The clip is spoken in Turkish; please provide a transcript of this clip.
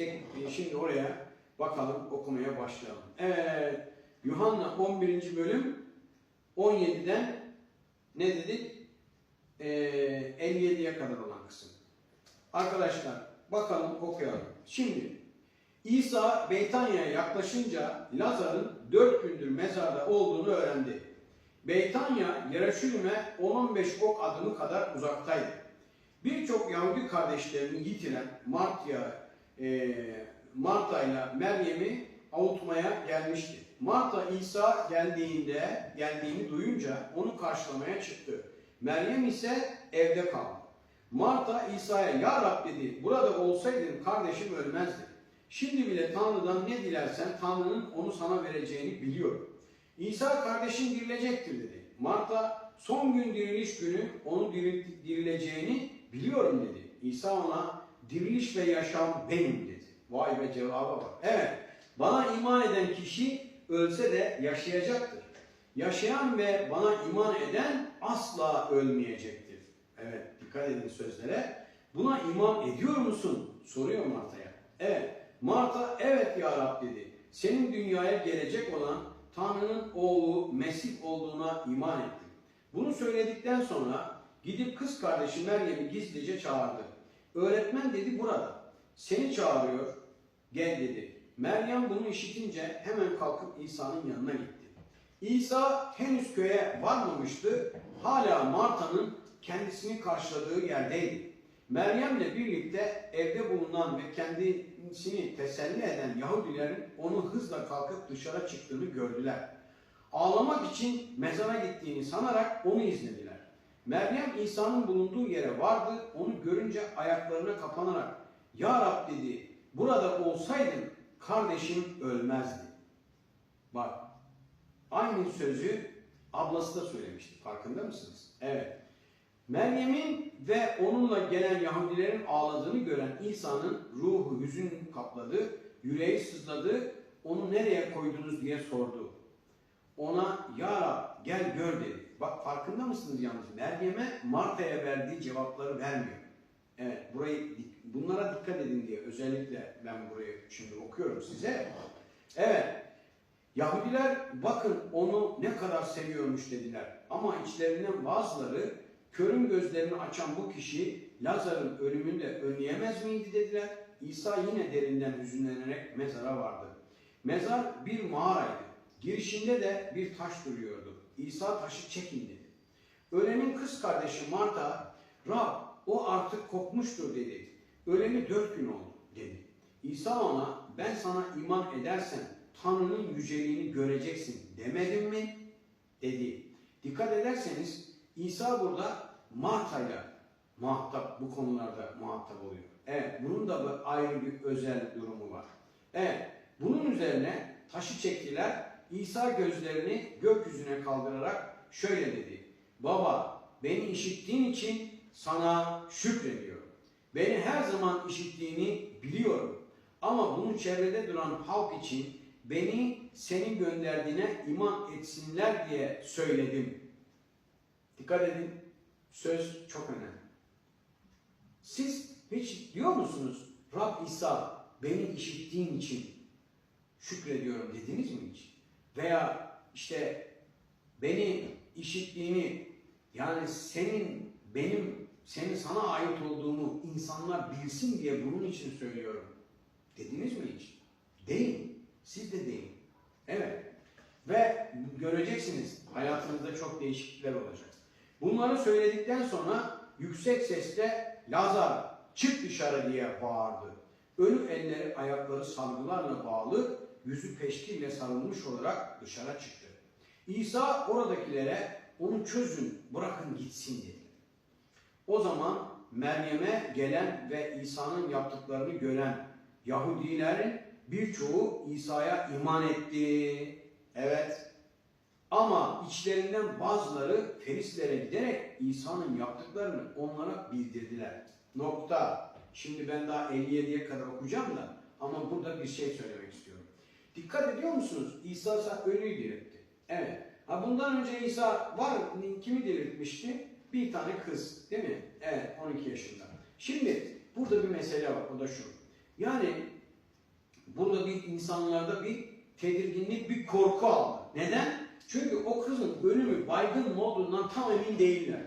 tek şimdi oraya bakalım okumaya başlayalım. Evet. Yuhanna 11. bölüm 17'den ne dedik? Ee, 57'ye kadar olan kısım. Arkadaşlar bakalım okuyalım. Şimdi İsa Beytanya'ya yaklaşınca Lazar'ın dört gündür mezarda olduğunu öğrendi. Beytanya, Yeraşülüm'e 10-15 ok adımı kadar uzaktaydı. Birçok Yahudi kardeşlerini yitiren Martya, e, Marta ile Meryem'i avutmaya gelmişti. Marta İsa geldiğinde, geldiğini duyunca onu karşılamaya çıktı. Meryem ise evde kaldı. Marta İsa'ya ya Rab dedi burada olsaydın kardeşim ölmezdi. Şimdi bile Tanrı'dan ne dilersen Tanrı'nın onu sana vereceğini biliyorum. İsa kardeşin dirilecektir dedi. Marta son gün diriliş günü onu diril- dirileceğini biliyorum dedi. İsa ona diriliş ve yaşam benim dedi. Vay be cevaba bak. Evet bana iman eden kişi ölse de yaşayacaktır. Yaşayan ve bana iman eden asla ölmeyecektir. Evet dikkat edin sözlere. Buna iman ediyor musun? Soruyor Marta'ya. Evet. Marta evet ya Rab dedi. Senin dünyaya gelecek olan Tanrı'nın oğlu Mesih olduğuna iman ettim. Bunu söyledikten sonra gidip kız kardeşi Meryem'i gizlice çağırdı. Öğretmen dedi burada. Seni çağırıyor. Gel dedi. Meryem bunu işitince hemen kalkıp İsa'nın yanına gitti. İsa henüz köye varmamıştı. Hala Marta'nın kendisini karşıladığı yerdeydi. Meryem'le birlikte evde bulunan ve kendisini teselli eden Yahudilerin onu hızla kalkıp dışarı çıktığını gördüler. Ağlamak için mezara gittiğini sanarak onu izlediler. Meryem İsa'nın bulunduğu yere vardı. Onu görünce ayaklarına kapanarak Ya Rab dedi burada olsaydın kardeşim ölmezdi. Bak aynı sözü ablası da söylemişti. Farkında mısınız? Evet. Meryem'in ve onunla gelen Yahudilerin ağladığını gören İsa'nın ruhu hüzün kapladı, yüreği sızladı, onu nereye koydunuz diye sordu. Ona ya Rab gel gör dedi. Bak farkında mısınız yalnız? Meryem'e Marta'ya verdiği cevapları vermiyor. Evet burayı bunlara dikkat edin diye özellikle ben burayı şimdi okuyorum size. Evet Yahudiler bakın onu ne kadar seviyormuş dediler. Ama içlerinden bazıları körün gözlerini açan bu kişi Lazar'ın ölümünü de önleyemez miydi dediler. İsa yine derinden hüzünlenerek mezara vardı. Mezar bir mağaraydı. Girişinde de bir taş duruyordu. İsa taşı çekin dedi. Ölenin kız kardeşi Marta, Rab o artık kopmuştur dedi. Öleli dört gün oldu dedi. İsa ona ben sana iman edersen Tanrı'nın yüceliğini göreceksin demedim mi? Dedi. Dikkat ederseniz İsa burada Marta'yla muhatap bu konularda muhatap oluyor. Evet bunun da bir ayrı bir özel durumu var. Evet bunun üzerine taşı çektiler. İsa gözlerini gökyüzüne kaldırarak şöyle dedi. Baba beni işittiğin için sana şükrediyorum. Beni her zaman işittiğini biliyorum. Ama bunu çevrede duran halk için beni senin gönderdiğine iman etsinler diye söyledim. Dikkat edin. Söz çok önemli. Siz hiç diyor musunuz Rab İsa beni işittiğin için şükrediyorum dediniz mi hiç? Veya işte beni işittiğini yani senin benim senin sana ait olduğumu insanlar bilsin diye bunun için söylüyorum. Dediniz mi hiç? Değil. Siz de değil. Evet. Ve göreceksiniz hayatınızda çok değişiklikler olacak. Bunları söyledikten sonra yüksek sesle Lazar çık dışarı diye bağırdı. Ölü elleri ayakları sargılarla bağlı, yüzü peşkille sarılmış olarak dışarı çıktı. İsa oradakilere onu çözün, bırakın gitsin dedi. O zaman Meryem'e gelen ve İsa'nın yaptıklarını gören Yahudilerin birçoğu İsa'ya iman etti. Evet. Ama içlerinden bazıları Ferislere giderek İsa'nın yaptıklarını onlara bildirdiler. Nokta. Şimdi ben daha 57'ye kadar okuyacağım da ama burada bir şey söylemek istiyorum. Dikkat ediyor musunuz? İsa ölüyü diriltti. Evet. Ha bundan önce İsa var kimi diriltmişti? Bir tane kız değil mi? Evet 12 yaşında. Şimdi burada bir mesele var o da şu. Yani burada bir insanlarda bir tedirginlik, bir korku aldı. Neden? Çünkü o kızın ölümü baygın olduğundan tam emin değiller.